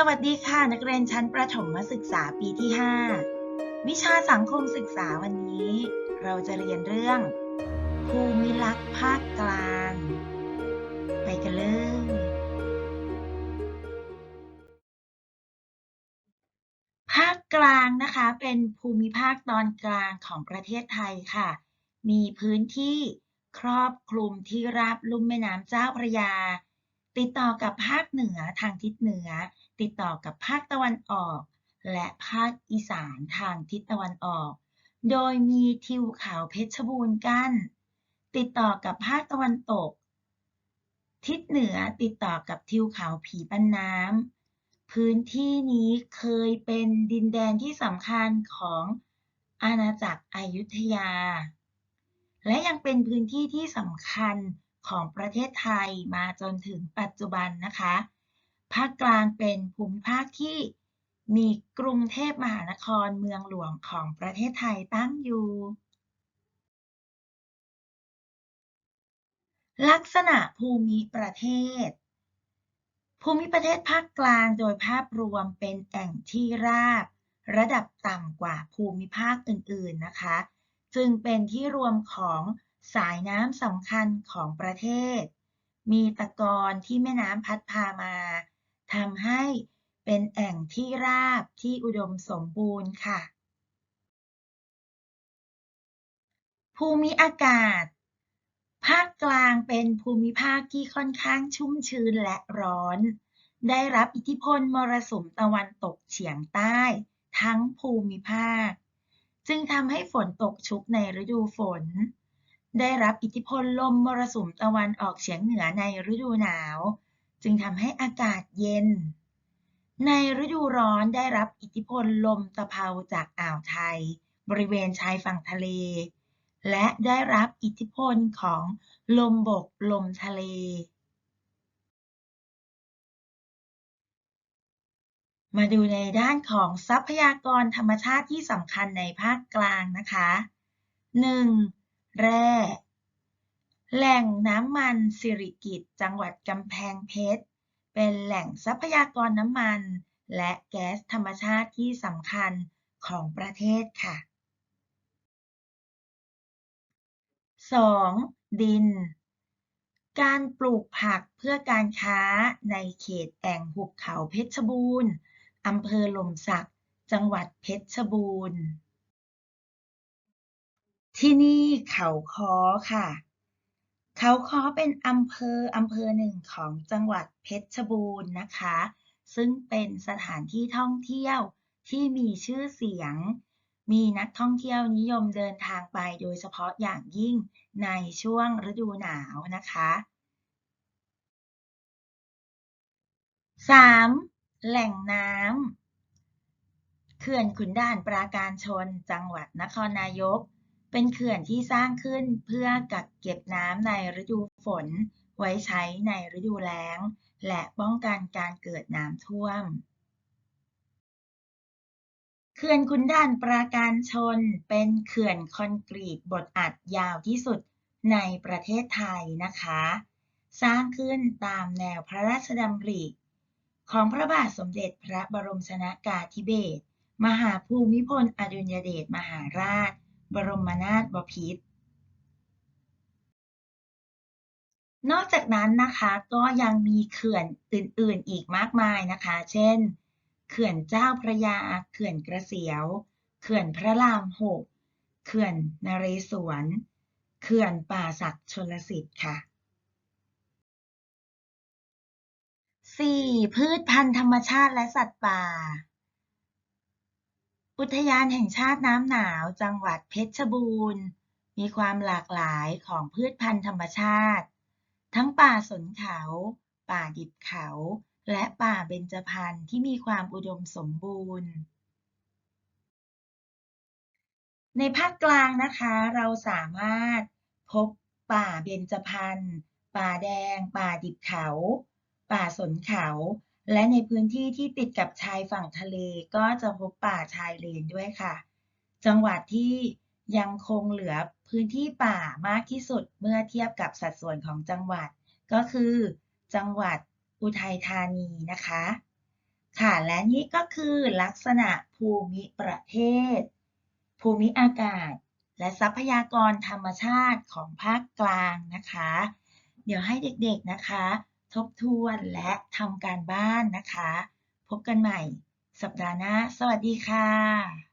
สวัสดีค่ะนักเรียนชั้นประถมศึกษาปีที่ 5 วิชาสังคมศึกษาวันนี้ เราจะเรียนเรื่อง ภูมิลักษณ์ภาคกลาง ไปกันเลย ภาคกลางนะคะเป็นภูมิภาคตอนกลางของประเทศไทยค่ะ มีพื้นที่ครอบคลุมที่ราบลุ่มแม่น้ำเจ้าพระยา ติดต่อกับภาคเหนือทางทิศเหนือ ติดต่อกับภาคตะวันออก และภาคอีสานทางทิศตะวันออก โดยมีทิวเขาเพชรบูรณ์กั้น ติดต่อกับภาคตะวันตก ทิศเหนือติดต่อกับทิวเขาผีปันน้ำพื้นที่นี้เคยเป็นดินแดนที่สำคัญของอาณาจักรอยุธยา และยังเป็นพื้นที่ที่สำคัญ ของประเทศไทยมาจนถึงปัจจุบันนะคะ ภาคกลางเป็นภูมิภาคที่มีกรุงเทพมหานครเมืองหลวงของประเทศไทยตั้งอยู่ ลักษณะภูมิประเทศ ภูมิประเทศภาคกลางโดยภาพรวมเป็นแอ่งที่ราบ ระดับต่ำกว่าภูมิภาคอื่นๆนะคะ จึงเป็นที่รวมของ สายน้ำสำคัญของประเทศ มีตะกอนที่แม่น้ำพัดพามาทำให้เป็นแอ่งที่ราบที่อุดมสมบูรณ์ค่ะ ภูมิอากาศ ภาคกลางเป็นภูมิภาคที่ค่อนข้างชุ่มชื้นและร้อน ได้รับอิทธิพลมรสุมตะวันตกเฉียงใต้ ทั้งภูมิภาค จึงทำให้ฝนตกชุกในฤดูฝน ได้รับอิทธิพลลมมรสุมตะวันออกเฉียงเหนือในฤดูหนาว จึงทำให้อากาศเย็น ในฤดูร้อนได้รับอิทธิพลลมตะเภาจากอ่าวไทย บริเวณชายฝั่งทะเล และได้รับอิทธิพลของลมบกลมทะเลมาดูในด้านของทรัพยากรธรรมชาติที่สำคัญในภาคกลางนะคะ 1. แร่ แหล่งน้ำมันสิริกิตจังหวัดกำแพงเพชร เป็นแหล่งทรัพยากรน้ำมัน และแก๊สธรรมชาติที่สำคัญของประเทศค่ะ 2. ดิน การปลูกผักเพื่อการค้าในเขตแอ่งหุบเขาเพชรบูรณ์อำเภอหล่มสัก จังหวัดเพชรบูรณ์ ที่นี่เขาค้อค่ะ เขาค้อเป็นอำเภออำเภอหนึ่งของจังหวัดเพชรบูรณ์นะคะ ซึ่งเป็นสถานที่ท่องเที่ยวที่มีชื่อเสียง มีนักท่องเที่ยวนิยมเดินทางไปโดยเฉพาะอย่างยิ่งในช่วงฤดูหนาวนะคะ 3. แหล่งน้ำเขื่อนขุนด่านปราการชน จังหวัดนครนายก เป็นเขื่อนที่สร้างขึ้นเพื่อกักเก็บน้ำในฤดูฝน ไว้ใช้ในฤดูแล้ง และป้องกันการเกิดน้ำท่วมเขื่อนขุนด่านปราการชนเป็นเขื่อนคอนกรีตบดอัดยาวที่สุดในประเทศไทยนะคะ สร้างขึ้นตามแนวพระราชดำริของพระบาทสมเด็จพระบรมชนากาธิเบศรมหาภูมิพลอดุลยเดชมหาราช บรมนาถบพิตรนอกจากนั้นนะคะก็ยังมีเขื่อนอื่นๆอีกมากมายนะคะ เช่น เขื่อนเจ้าพระยา เขื่อนกระเสียว เขื่อนพระรามหก เขื่อนนเรศวร เขื่อนป่าศักชลสิทธิ์ค่ะ 4. พืชพันธุ์ธรรมชาติและสัตว์ป่า อุทยานแห่งชาติน้ำหนาวจังหวัดเพชรบูรณ์ มีความหลากหลายของพืชพันธุ์ธรรมชาติ ทั้งป่าสนเขา ป่าดิบเขา และป่าเบญจพรรณที่มีความอุดมสมบูรณ์ ในภาคกลางนะคะเราสามารถพบป่าเบญจพรรณป่าแดง ป่าดิบเขา ป่าสนเขา และในพื้นที่ที่ติดกับชายฝั่งทะเลก็จะพบป่าชายเลนด้วยค่ะ จังหวัดที่ยังคงเหลือพื้นที่ป่ามากที่สุดเมื่อเทียบกับสัดส่วนของจังหวัด ก็คือจังหวัดอุทัยธานีนะคะ ค่ะและนี่ก็คือลักษณะภูมิประเทศ ภูมิอากาศ และทรัพยากรธรรมชาติของภาคกลางนะคะ เดี๋ยวให้เด็กๆนะคะ ทบทวนและทำการบ้านนะคะ พบกันใหม่สัปดาห์หน้า สวัสดีค่ะ